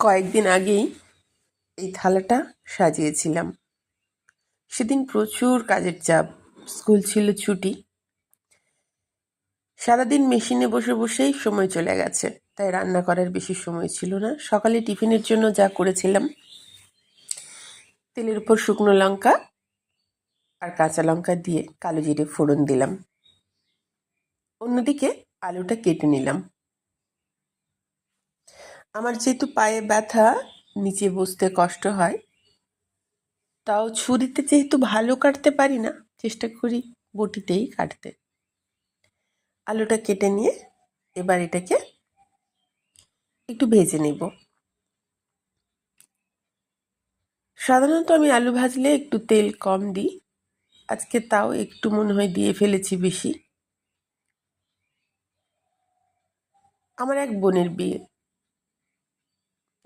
কয়েকদিন আগেই এই থালাটা সাজিয়েছিলাম। সেদিন প্রচুর কাজের চাপ, স্কুল ছিল ছুটি। সারাদিন মেশিনে বসে বসেই সময় চলে গেছে, তাই রান্না করার বেশি সময় ছিল না। সকালে টিফিনের জন্য যা করেছিলাম, তেলের উপর শুকনো লঙ্কা আর কাঁচা লঙ্কা দিয়ে কালো জিরে ফোড়ন দিলাম। অন্যদিকে আলুটা কেটে নিলাম। আমার যেহেতু পায়ে ব্যথা, নিচে বসতে কষ্ট হয়, তাও ছুরিতে যেহেতু ভালো কাটতে পারি না, চেষ্টা করি বটিতেই কাটতে। আলুটা কেটে নিয়ে এবার এটাকে একটু ভেজে নেব। সাধারণত আমি আলু ভাজলে একটু তেল কম দিই, আজকে তাও একটু মনে হয় দিয়ে ফেলেছি বেশি। আমার এক বোনের বিয়ে।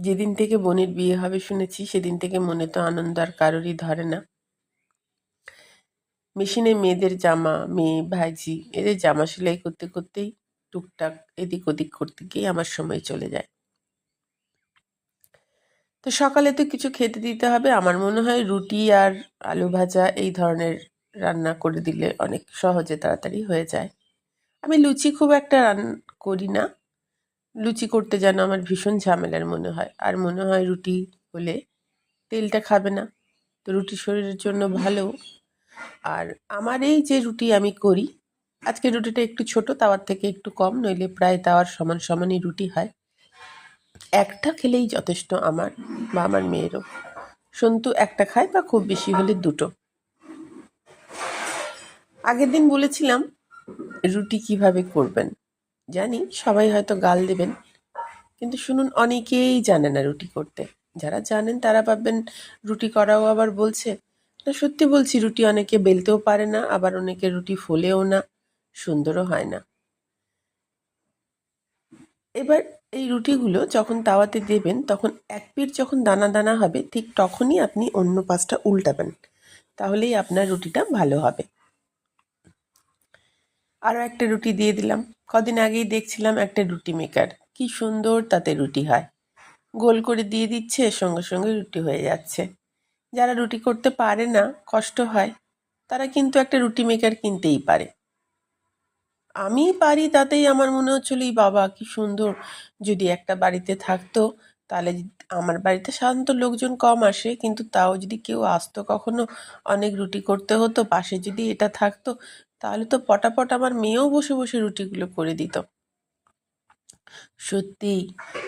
যেদিন থেকে বোনের বিয়ে হবে শুনেছি, সেদিন থেকে মনে তো আনন্দ আর কারোরই ধরে না। মেশিনে মেয়েদের জামা, মেয়ে ভাইজি এদের জামা সেলাই করতে করতেই টুকটাক এদিক ওদিক করতে গিয়ে আমার সময় চলে যায়। তো সকালে তো কিছু খেতে দিতে হবে। আমার মনে হয় রুটি আর আলু ভাজা এই ধরনের রান্না করে দিলে অনেক সহজে তাড়াতাড়ি হয়ে যায়। আমি লুচি খুব একটা রান করি না। লুচি করতে যেন আমার ভীষণ ঝামেলার মনে হয়। আর মনে হয় রুটি হলে তেলটা খাবে না। তো রুটি শরীরের জন্য ভালো। আর আমার এই যে রুটি আমি করি, আজকে রুটিটা একটু ছোট, তাওয়ার থেকে একটু কম, নইলে প্রায় তাওয়ার সমান সমানই রুটি হয়। একটা খেলেই যথেষ্ট আমার বা আমার মেয়েরও। সন্তু একটা খায় বা খুব বেশি হলে দুটো। আগের দিন বলেছিলাম, রুটি কীভাবে করবেন? জানি, সবাই হয়তো গাল দেবেন। কিন্তু শুনুন, অনেকেই জানে না রুটি করতে। যারা জানেন, তারা ভাববেন, রুটি করাও আবার বলছে। না, সত্যি বলছি, রুটি অনেকে বেলতেও পারে না, আবার অনেকে রুটি ফোলেও না। সুন্দরও হয় না। এবার এই রুটিগুলো যখন তাওয়াতে দেবেন, তখন এক পিঠ যখন দানা দানা হবে, ঠিক তখনই আপনি অন্য পাশটা উল্টাবেন। তাহলেই আপনার রুটিটা ভালো হবে। আরও একটা রুটি দিয়ে দিলাম। কদিন আগেই দেখছিলাম একটা রুটি মেকার। কি সুন্দর তাতে রুটি হয়। গোল করে দিয়ে দিচ্ছে, সঙ্গে সঙ্গে রুটি হয়ে যাচ্ছে। যারা রুটি করতে পারে না, কষ্ট হয়, তারা কিন্তু একটা রুটি মেকার কিনতেই পারে। আমি পারি তাতেই আমার মনে হচ্ছিল এই বাবা, কি সুন্দর। যদি একটা বাড়িতে থাকতো, তাহলে আমার বাড়িতে সাধারণত লোকজন কম আসে, কিন্তু তাও যদি কেউ আসতো, কখনো অনেক রুটি করতে হতো, পাশে যদি এটা থাকতো তাহলে তো পটাপট আমার মেয়েও বসে বসে রুটিগুলো করে দিত। সত্যি,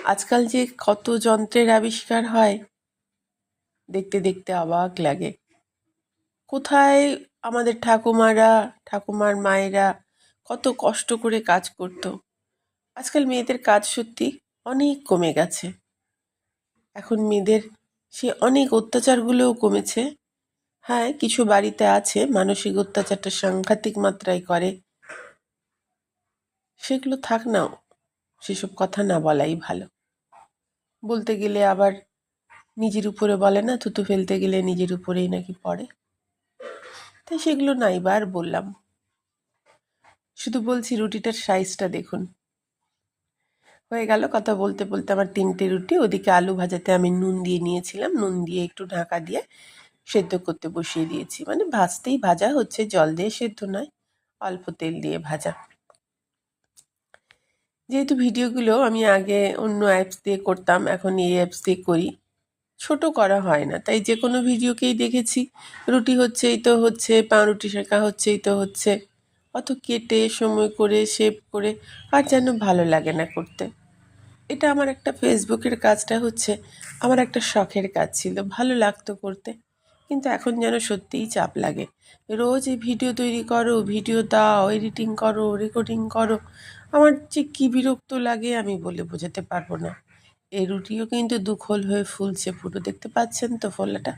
আজকাল যে কত যন্ত্রের আবিষ্কার হয়, দেখতে দেখতে অবাক লাগে। কোথায় আমাদের ঠাকুমারা, ঠাকুমার মায়েরা কত কষ্ট করে কাজ করতো। আজকাল মেয়েদের কাজ সত্যি অনেক কমে গেছে। এখন মেয়েদের সে অনেক অত্যাচারগুলোও কমেছে। হ্যাঁ কিছু বাড়িতে আছে, মানসিক অত্যাচারটা সাংঘাতিক মাত্রায় করে। সেগুলো থাক নাও সেসব কথা না বলাই ভালো। বলতে গেলে আবার নিজের উপরে বলে না, থুতু ফেলতে গেলে নিজের উপরেই নাকি পড়ে। তাই সেগুলো নাই বার বললাম। শুধু বলছি রুটিটার সাইজটা দেখুন। হয়ে গেল কথা বলতে বলতে আমার তিনটে রুটি, ওদিকে আলু ভাজাতে আমি নুন দিয়ে নিয়েছিলাম। নুন দিয়ে একটু ঢাকা দিয়ে সেদ্ধ করতে বসিয়ে দিয়েছি। মানে ভাজতেই ভাজা হচ্ছে, জল দিয়ে সেদ্ধ নয়, অল্প তেল দিয়ে ভাজা। যেহেতু ভিডিওগুলো আমি আগে অন্য অ্যাপস দিয়ে করতাম, এখন এই অ্যাপস দিয়ে করি। ছোট করা হয় না, তাই যে কোনো ভিডিওকেই দেখেছি। রুটি হচ্ছেই তো হচ্ছে, পাউরুটি, শেখা হচ্ছেই তো হচ্ছে। অত কেটে, সময় করে শেপ করে, আর যেন ভালো লাগে না করতে। এটা আমার একটা ফেসবুকের কাজটা হচ্ছে, আমার একটা শখের কাজ ছিল, ভালো লাগতো করতে। কিন্তু এখন যেন সত্যিই চাপ লাগে। রোজ ভিডিও তৈরি করো, ভিডিও দাও, এডিটিং করো রেকর্ডিং করো। আমার যে কী বিরক্ত লাগে আমি বলে বোঝাতে পারব না। এই রুটিও কিন্তু দুখোল হয়ে ফুলছে। পুরো দেখতে পাচ্ছেন তো ফোলাটা?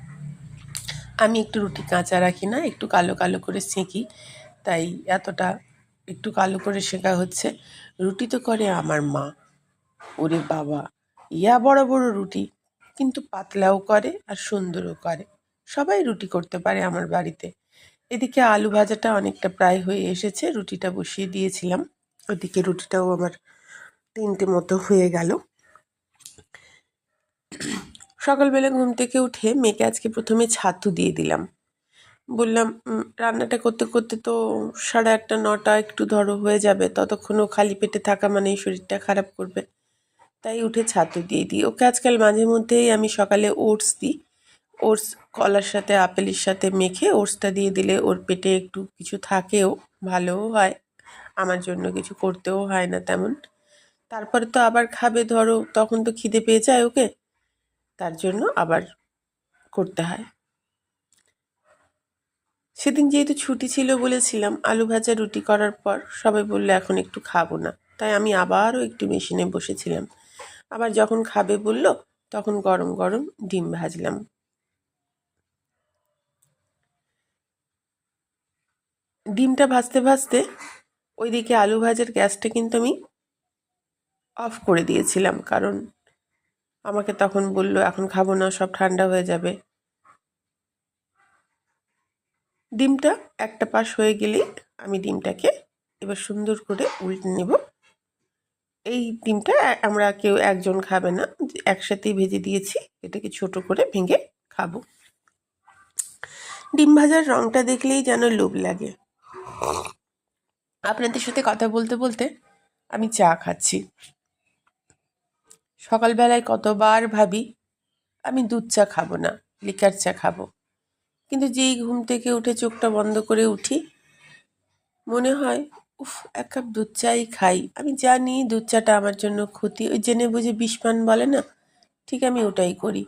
আমি একটু রুটি কাঁচা রাখি না, একটু কালো কালো করে সেঁকি, তাই এতটা একটু কালো করে শেখা হচ্ছে। রুটি তো করে আমার মা। ওরে বাবা, ইয়া বড় বড় রুটি, কিন্তু পাতলাও করে আর সুন্দরও করে। সবাই রুটি করতে পারে আমার বাড়িতে। এদিকে আলু ভাজাটা অনেকটা প্রায় হয়ে এসেছে, রুটিটা বসিয়ে দিয়েছিলাম। ওদিকে রুটিটাও আমার তিনটে মতো হয়ে গেল। সকালবেলা ঘুম থেকে উঠে মেয়েকে আজকে প্রথমে ছাতু দিয়ে দিলাম। বললাম রান্নাটা করতে করতে তো সাড়ে আটটা, নটা একটু ধরো হয়ে যাবে। ততক্ষণও খালি পেটে থাকা মানে শরীরটা খারাপ করবে। তাই উঠে ছাতু দিয়ে দিই। ওকে আজকাল মাঝে মধ্যেই আমি সকালে ওটস দিই। ওটস কলার সাথে, আপেলের সাথে মেখে ওটসটা দিয়ে দিলে ওর পেটে একটু কিছু থাকেও, ভালোও হয়। আমার জন্য কিছু করতেও হয় না তেমন। তারপরে তো আবার খাবে, ধরো, তখন তো খিদে পেয়ে যায় ওকে। তার জন্য আবার করতে হয়। সেদিন যেহেতু ছুটি ছিল বলেছিলাম, আলু ভাজা, রুটি করার পর সবাই বলল, এখন একটু খাব না। তাই আমি আবারও একটু মেশিনে বসেছিলাম। আবার যখন খাবে বলল, তখন গরম গরম ডিম ভাজলাম। ডিমটা ভাজতে ভাজতে ওইদিকে আলু ভাজার গ্যাসটা কিন্তু আমি অফ করে দিয়েছিলাম, কারণ আমাকে তখন বলল, এখন খাব না, সব ঠান্ডা হয়ে যাবে। ডিমটা একটা পাশ হয়ে গেলেই আমি ডিমটাকে এবার সুন্দর করে উল্টে নেব। এই ডিমটা আমরা কেউ একজন খাবে না একসাথেই ভেজে দিয়েছি, এটাকে ছোট করে ভেঙে খাব। ডিম ভাজার রংটা দেখলেই যেন লোভ লাগে। আপনাদের সাথে কথা বলতে বলতে আমি চা খাচ্ছি। সকালবেলায় কতবার ভাবি, আমি দুধ চা খাব না, লিকার চা খাব। কিন্তু যেই ঘুম থেকে উঠে চোখটা বন্ধ করে উঠি, মনে হয়, উফ, এক কাপ দুধ চাই খাই। আমি জানি দুধ চাটা আমার জন্য ক্ষতি, ওই জেনে বুঝে বিষপান বলে না, ঠিক আমি ওটাই করি।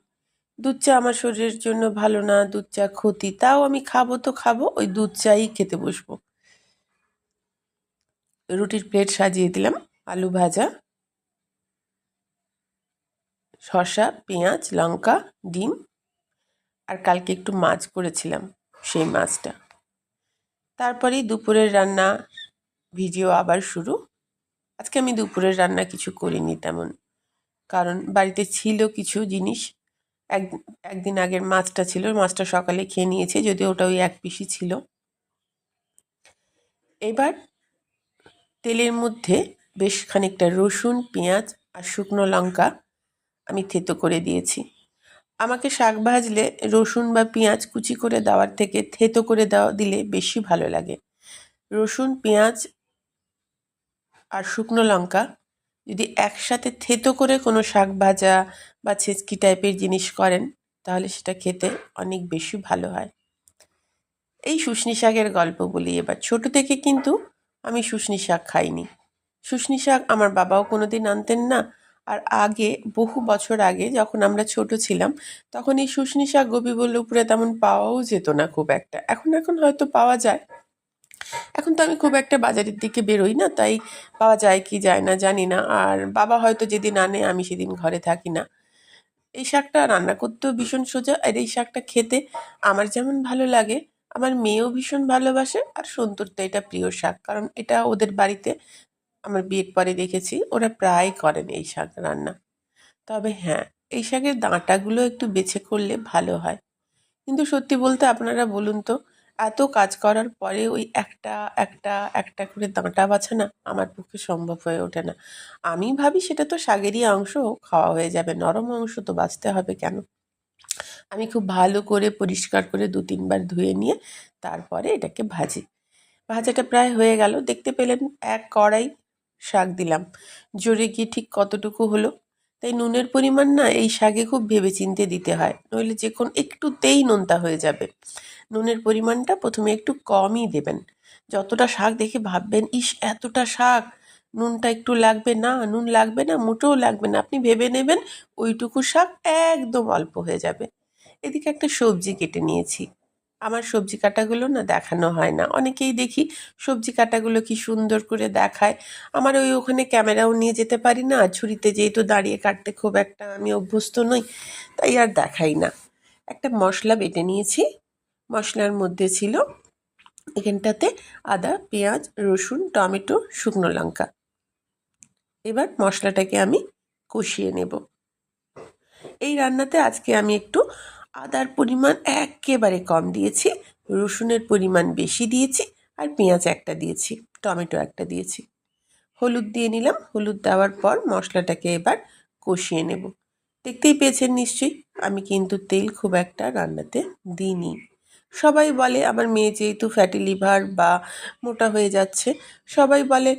দুধ চা আমার শরীরের জন্য ভালো না, দুধ চা ক্ষতি, তাও আমি খাব তো খাব, ওই দুধ চাই খেতে বসবো। রুটির প্লেট সাজিয়ে দিলাম, আলু ভাজা, শসা, পেঁয়াজ, লঙ্কা, ডিম, আর কালকে একটু মাছ করেছিলাম সেই মাছটা। তারপরেই দুপুরের রান্না ভিডিও আবার শুরু। আজকে আমি দুপুরের রান্না কিছু করিনি তেমন, কারণ বাড়িতে ছিল কিছু জিনিস। এক, একদিন আগের মাছটা ছিল, মাছটা সকালে খেয়ে নিয়েছে, যদিও ওটা ওই এক পিসি ছিল। এবার তেলের মধ্যে বেশ খানিকটা রসুন, পেঁয়াজ আর শুকনো লঙ্কা আমি থেতো করে দিয়েছি। আমাকে শাক ভাজলে রসুন বা পেঁয়াজ কুচি করে দেওয়ার থেকে থেতো করে দেওয়া দিলে বেশি ভালো লাগে। রসুন, পেঁয়াজ আর শুকনো লঙ্কা যদি একসাথে থেতো করে কোনো শাক ভাজা বা ছেচকি টাইপের জিনিস করেন, তাহলে সেটা খেতে অনেক বেশি ভালো হয়। এই শুশনি শাকের গল্প বলি এবার ছোট থেকে কিন্তু আমি শুশনি শাক খাইনি। শুশনি শাক আমার বাবাও কোনো দিন আনতেন না। আর আগে, বহু বছর আগে যখন আমরা ছোট ছিলাম, তখন এই শুশনি শাক গোপীবল্লভপুরে উপরে তেমন পাওয়াও যেত না খুব একটা। এখন এখন হয়তো পাওয়া যায়। এখন তো আমি খুব একটা বাজারের দিকে বেরোই না, তাই পাওয়া যায় কি যায় না জানি না। আর বাবা হয়তো যেদিন আনে, আমি সেদিন ঘরে থাকি না। এই শাকটা রান্না করতেও ভীষণ সোজা, আর এই শাকটা খেতে আমার যেমন ভালো লাগে। আমার মেয়েও ভীষণ ভালোবাসে আর সন্তুর তো এটা প্রিয় শাক। কারণ এটা ওদের বাড়িতে আমার বিয়ের পরে দেখেছি, ওরা প্রায় করেন এই শাক রান্না। তবে হ্যাঁ এই শাকের ডাঁটাগুলো একটু বেছে করলে ভালো হয়। কিন্তু সত্যি বলতে আপনারা বলুন তো, এত কাজ করার পরে ওই একটা একটা একটা করে দাঁটা বাছা না আমার পক্ষে সম্ভব হয়ে ওঠে না। আমি ভাবি সেটা তো শাকেরই অংশ, খাওয়া হয়ে যাবে। নরম অংশ তো বাঁচতে হবে কেন? আমি খুব ভালো করে পরিষ্কার করে দু, তিনবার ধুয়ে নিয়ে তারপরে এটাকে ভাজি। ভাজাটা প্রায় হয়ে গেল। দেখতে পেলেন এক কড়াই শাক দিলাম। জোরে গিয়ে ঠিক কতটুকু হলো? তাই নুনের পরিমাণ না এই শাকে খুব ভেবেচিন্তে দিতে হয়। নইলে যে কোন একটুতেই নোনতা হয়ে যাবে। নুনের পরিমাণটা প্রথমে একটু কমই দেবেন। যতটা শাক দেখে ভাববেন, ইস, এতটা শাক! নুনটা একটু লাগবে না, নুন লাগবে না, মোটেও লাগবে না। আপনি ভেবে নেবেন ওইটুকু শাক একদম অল্প হয়ে যাবে। এদিকে একটা সবজি কেটে নিয়েছি। আমার সবজি কাটাগুলো না দেখানো হয় না। অনেকেই দেখি সবজি কাটাগুলো কি সুন্দর করে দেখায়। আমার ওই ওখানে ক্যামেরাও নিয়ে যেতে পারি না। ঝুড়িতে যেহেতু দাঁড়িয়ে কাটতে খুব একটা আমি অভ্যস্ত নই, তাই আর দেখাই না। একটা মশলা বেটে নিয়েছি। মশলার মধ্যে ছিল এখানটাতে আদা, পেঁয়াজ, রসুন, টমেটো, শুকনো লঙ্কা। এবার মশলাটাকে আমি কষিয়ে নেব। এই রান্নাতে আজকে আমি একটু আদার পরিমাণ একেবারে কম দিয়েছি, রসুনের পরিমাণ বেশি দিয়েছি আর পেঁয়াজ একটা দিয়েছি, টমেটো একটা দিয়েছি। হলুদ দিয়ে নিলাম, হলুদ দেওয়ার পর মশলাটাকে এবার কষিয়ে নেব। দেখতেই পেয়েছেন নিশ্চয়ই, আমি কিন্তু তেল খুব একটা রান্নাতে দিইনি। সবাই বলে, আমার মেয়ে যেহেতু ফ্যাটি লিভার বা মোটা হয়ে যাচ্ছে, সবাই বলে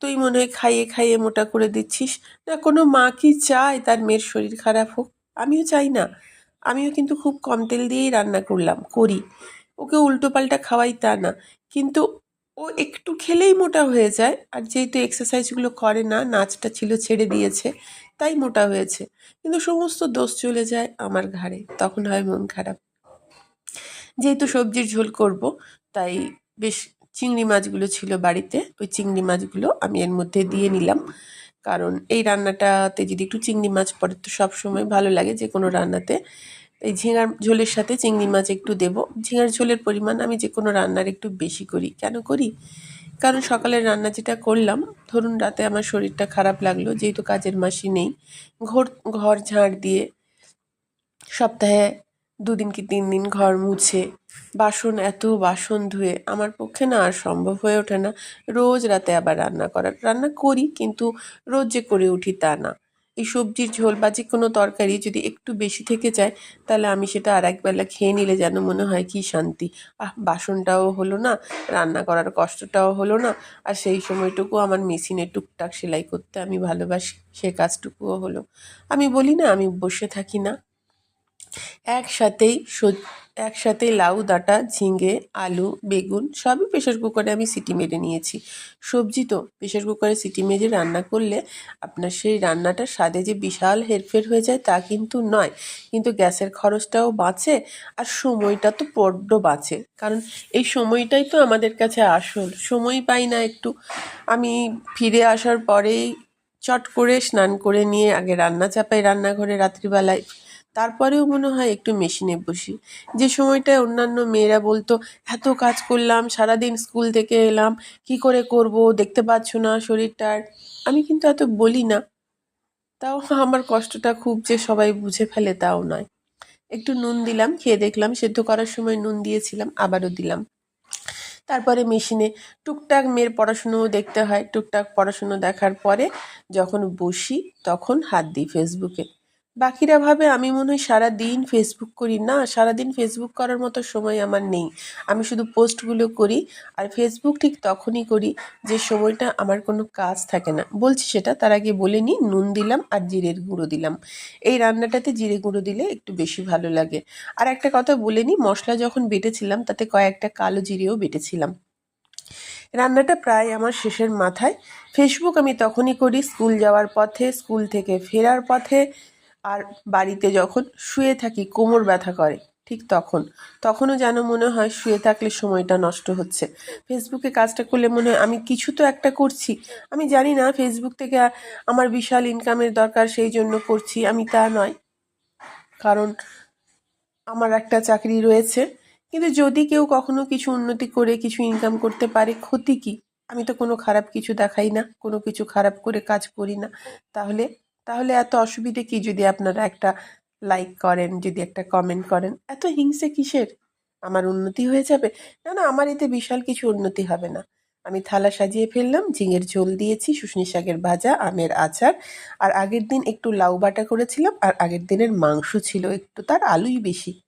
তুই মনে হয় খাইয়ে খাইয়ে মোটা করে দিচ্ছিস। না, কোনো মা কি চায় তার মেয়ের শরীর খারাপ হোক? আমিও চাই না। আমিও কিন্তু খুব কম তেল দিয়েই রান্না করলাম, করি। ওকে উল্টো পাল্টা খাওয়াই তা না। কিন্তু ও একটু খেলেই মোটা হয়ে যায়, আর যেহেতু এক্সারসাইজগুলো করে না, নাচটা ছিল ছেড়ে দিয়েছে, তাই মোটা হয়েছে। কিন্তু সমস্ত দোষ চলে যায় আমার ঘাড়ে, তখন হয় মন খারাপ। যেহেতু সবজির ঝোল করব, তাই বেশ চিংড়ি মাছগুলো ছিল বাড়িতে, ওই চিংড়ি মাছগুলো আমি এর মধ্যে দিয়ে নিলাম। কারণ এই রান্নাটাতে যদি একটু চিংড়ি মাছ পড়ে, তো সবসময় ভালো লাগে যে কোনো রান্নাতে। এই ঝিঙার ঝোলের সাথে চিংড়ি মাছ একটু দেবো। ঝিঙার ঝোলের পরিমাণ আমি যে কোনো রান্নার একটু বেশি করি। কেন করি? কারণ সকালের রান্না যেটা করলাম, ধরুন রাতে আমার শরীরটা খারাপ লাগল, যেহেতু কাজের মাসি নেই, ঘর ঘর ঝাড় দিয়ে সপ্তাহে দুদিন কি তিন দিন ঘর মুছে বাসন, এত বাসন ধুয়ে আমার পক্ষে না আর সম্ভব হয়ে ওঠে না। রোজ রাতে আবার রান্না করার রান্না করি কিন্তু রোজ যে করে উঠি তা না। এই সবজির ঝোল বা যে কোনো তরকারি যদি একটু বেশি থেকে যায়, তাহলে আমি সেটা আর একবেলা খেয়ে নিলে যেন মনে হয় কি শান্তি। আহ, বাসনটাও হলো না, রান্না করার কষ্টটাও হলো না, আর সেই সময়টুকু আমার মেশিনে টুকটাক সেলাই করতে আমি ভালোবাসি, সে কাজটুকুও হলো। আমি বলি না আমি বসে থাকি না। একসাথেই একসাথেই লাউ, ডাঁটা, ঝিঙে, আলু, বেগুন সবই প্রেশার কুকারে আমি সিটি মেরে নিয়েছি। সবজি তো প্রেশার কুকারে সিটি মেরে রান্না করলে আপনার সেই রান্নাটার স্বাদে যে বিশাল হেরফের হয়ে যায় তা কিন্তু নয়। কিন্তু গ্যাসের খরচটাও বাঁচে আর সময়টা তো বড্ড বাঁচে। কারণ এই সময়টাই তো আমাদের কাছে আসল। সময় পাই না একটু। আমি ফিরে আসার পরেই চট করে স্নান করে নিয়ে আগে রান্না চাপাই রান্নাঘরে রাত্রিবেলায়। তারপরেও মনে হয় একটু মেশিনে বসি। যে সময়টায় অন্যান্য মেয়েরা বলতো, এত কাজ করলাম, সারাদিন স্কুল থেকে এলাম, কি করে করব? দেখতে পাচ্ছ না শরীরটার আমি কিন্তু এত বলি না। তাও আমার কষ্টটা খুব যে সবাই বুঝে ফেলে তাও নয়। একটু নুন দিলাম, খেয়ে দেখলাম, সেদ্ধ করার সময় নুন দিয়েছিলাম, আবারও দিলাম। তারপরে মেশিনে টুকটাক মেয়ের পড়াশুনোও দেখতে হয়। টুকটাক পড়াশুনো দেখার পরে যখন বসি, তখন হাত দিই ফেসবুকে বাকিরা ভাবে আমি মনে হয় সারা দিন ফেসবুক করি না সারা দিন ফেসবুক করার মতো সময় আমার নেই। আমি শুধু পোস্টগুলো করি আর ফেসবুক ঠিক তখনই করি যে সময়টা আমার কোনো কাজ থাকে না। বলছি সেটা, তার আগে বলে নিই, নুন দিলাম আর জিরের গুঁড়ো দিলাম। এই রান্নাটাতে জিরে গুঁড়ো দিলে একটু বেশি ভালো লাগে। আর একটা কথা বলে নিই, মশলা যখন বেটেছিলাম তাতে কয়েকটা কালো জিরেও বেটেছিলাম। রান্নাটা প্রায় আমার শেষের মাথায়। ফেসবুক আমি তখনই করি, স্কুল যাওয়ার পথে, স্কুল থেকে ফেরার পথে আর বাড়িতে যখন শুয়ে থাকি, কোমর ব্যথা করে, ঠিক তখন। তখনও যেন মনে হয় শুয়ে থাকলে সময়টা নষ্ট হচ্ছে। ফেসবুকে কাজটা করলে মনে হয় আমি কিছু তো একটা করছি। আমি জানি না ফেসবুক থেকে আমার বিশাল ইনকামের দরকার, সেই জন্য করছি। আমি তা নয়। কারণ আমার একটা চাকরি রয়েছে। কিন্তু যদি কেউ কখনো কিছু উন্নতি করে, কিছু ইনকাম করতে পারে, ক্ষতি কি? আমি তো কোনো খারাপ কিছু দেখাই না, কোনো কিছু খারাপ করে কাজ করি না। তাহলে তাহলে এত অসুবিধে কি যদি আপনারা একটা লাইক করেন, যদি একটা কমেন্ট করেন? এত হিংসে কিসের? আমার উন্নতি হয়ে যাবে? না না, আমার এতে বিশাল কিছু উন্নতি হবে না। আমি থালা সাজিয়ে ফেললাম, ঝিঙের ঝোল দিয়েছি, শুশনি শাকের ভাজা, আমের আচার। আর আগের দিন একটু লাউ বাটা করেছিলাম, আর আগের দিনের মাংস ছিল একটু, তার আলুই বেশি।